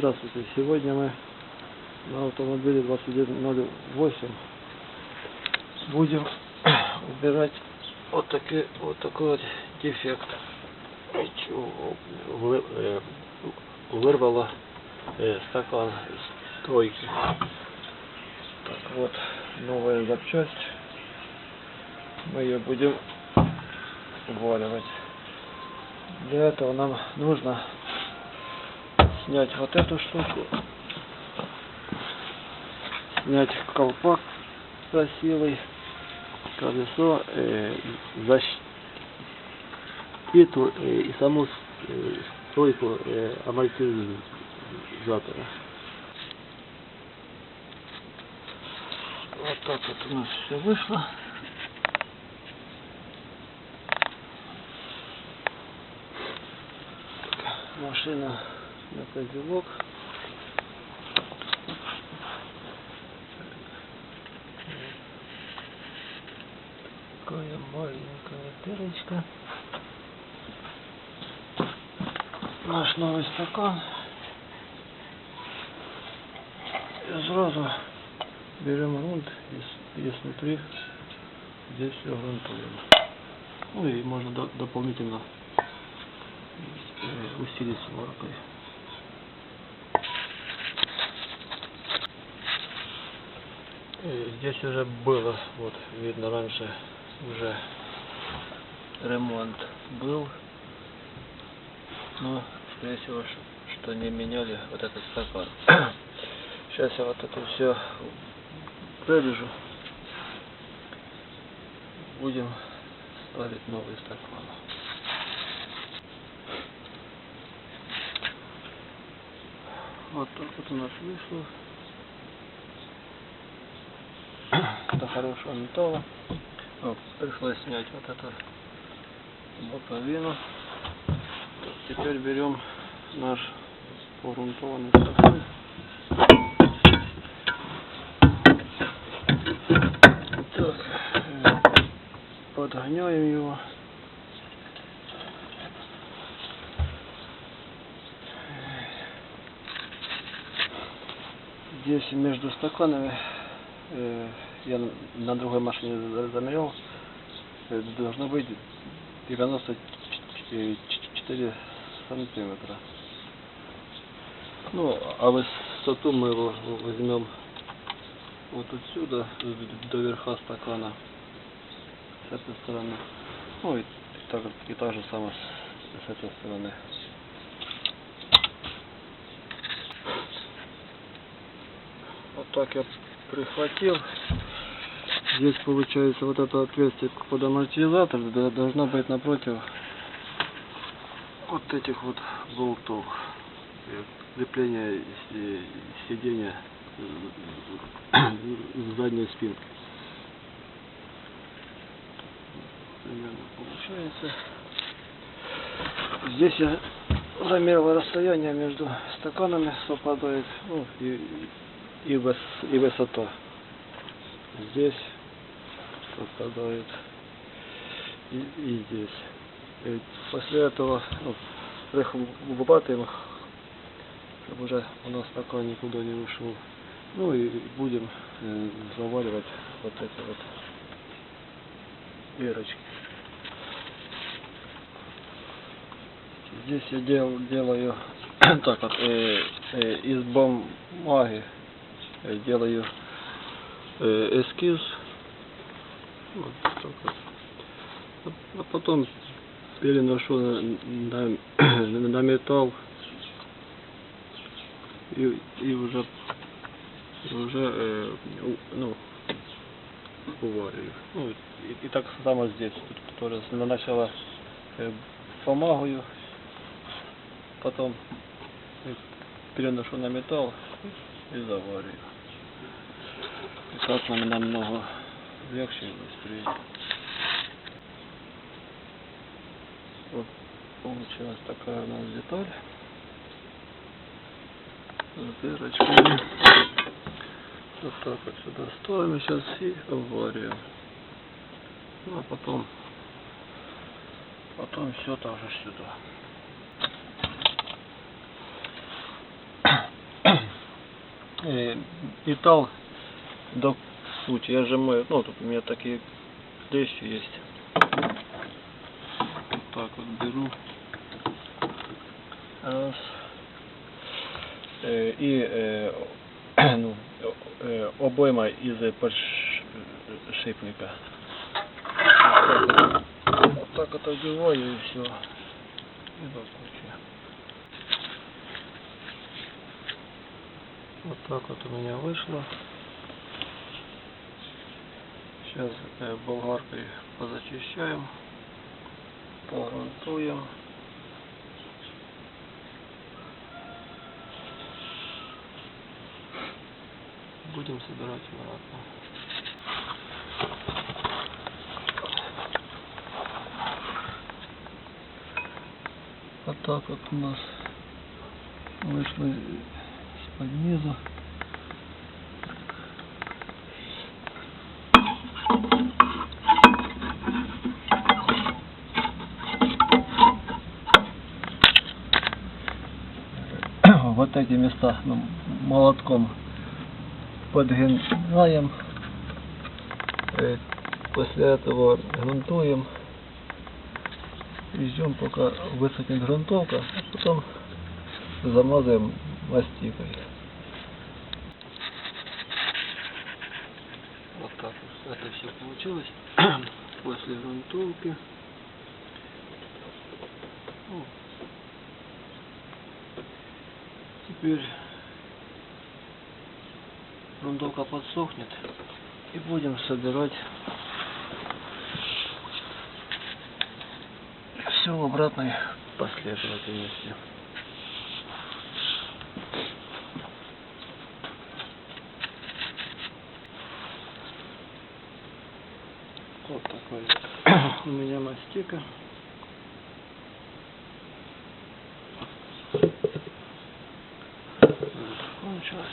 Здравствуйте. Сегодня мы на автомобиле 2108 будем убирать вот, такой, вот такой вот дефект. Э, Вырвало э, стакан из тройки. Так вот, новая запчасть. Мы ее будем вваливать. Для этого нам нужно снять вот эту штуку, снять колпак красивый, колесо, э, защиту э, и саму э, стойку э, амортизатора. Вот так вот у нас все вышло. Машина на козелок. Такая маленькая дырочка. Наш новый стакан. И сразу берем грунт и, и снутри здесь все грунтуем. Ну и можно до- дополнительно э, усилить сваркой. Здесь уже было, вот видно раньше уже ремонт был, но скорее всего, что не меняли вот этот стакан. Сейчас я вот это все вырежу. Будем ставить новый стакан. Вот так вот у нас вышло. Это хорошего металла. Вот, пришлось снять вот эту боковину. Теперь берем наш погрунтованный стакан. Так, подгоняем его. Здесь между стаканами э, я на- другой машине за- замерял, э, должно быть 94 сантиметра. Ну, а высоту мы его возьмем вот отсюда до верха стакана с этой стороны. Ну и так, и так же самое с этой стороны. Вот так я прихватил. Здесь получается вот это отверстие под амортизатор должно быть напротив вот этих вот болтов. Э, Крепление си- сиденья э, задней спинки. Примерно получается. Здесь я замерил расстояние между стаканами совпадает, ну, и, и, и высота. Здесь совпадает и, и здесь. И после этого ну, выбрасываем, чтобы уже у нас стакан никуда не ушел. Ну и будем э, заваривать вот эти вот дырочки. Здесь я дел, делаю так вот, э, э, из бумаги э, делаю э, эскиз. Вот так вот. А- А потом переношу на, на, на металл и, и уже уже э, ну уварю. Ну и, и так само здесь. Тут тоже сначала э, бумагою, потом э, переношу на металл и завариваю. И так нам намного легче и быстрее. Вот получилась такая у нас деталь. С дырочками. Вот так вот сюда ставим сейчас и аварию. Ну а потом, потом все также сюда. э, металл до сути. Я сжимаю, ну, тут у меня такие клещи есть. Так вот беру. Раз. Э, и э, ну, э, обойма из подшипника. Вот так вот одеваю и все. И кучи. Вот так вот у меня вышло. Сейчас болгаркой позачищаем, погрунтуем. Будем собирать обратно. Вот так вот у нас вышло из-под низу. Вот эти места ну, молотком подгинаем. Э, После этого грунтуем. И ждем, пока высохнет грунтовка, а потом замазываем мастикой. Вот так это все получилось после грунтовки. Теперь грунтовка подсохнет и будем собирать все в обратной последовательности. Вот такой у меня мастика. Закончилось.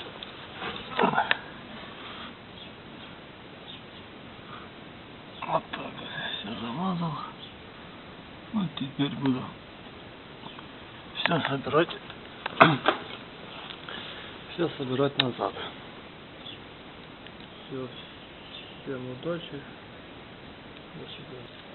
Вот так все замазал. Вот теперь буду все собирать, все собирать назад. Все, всем удачи. До свидания.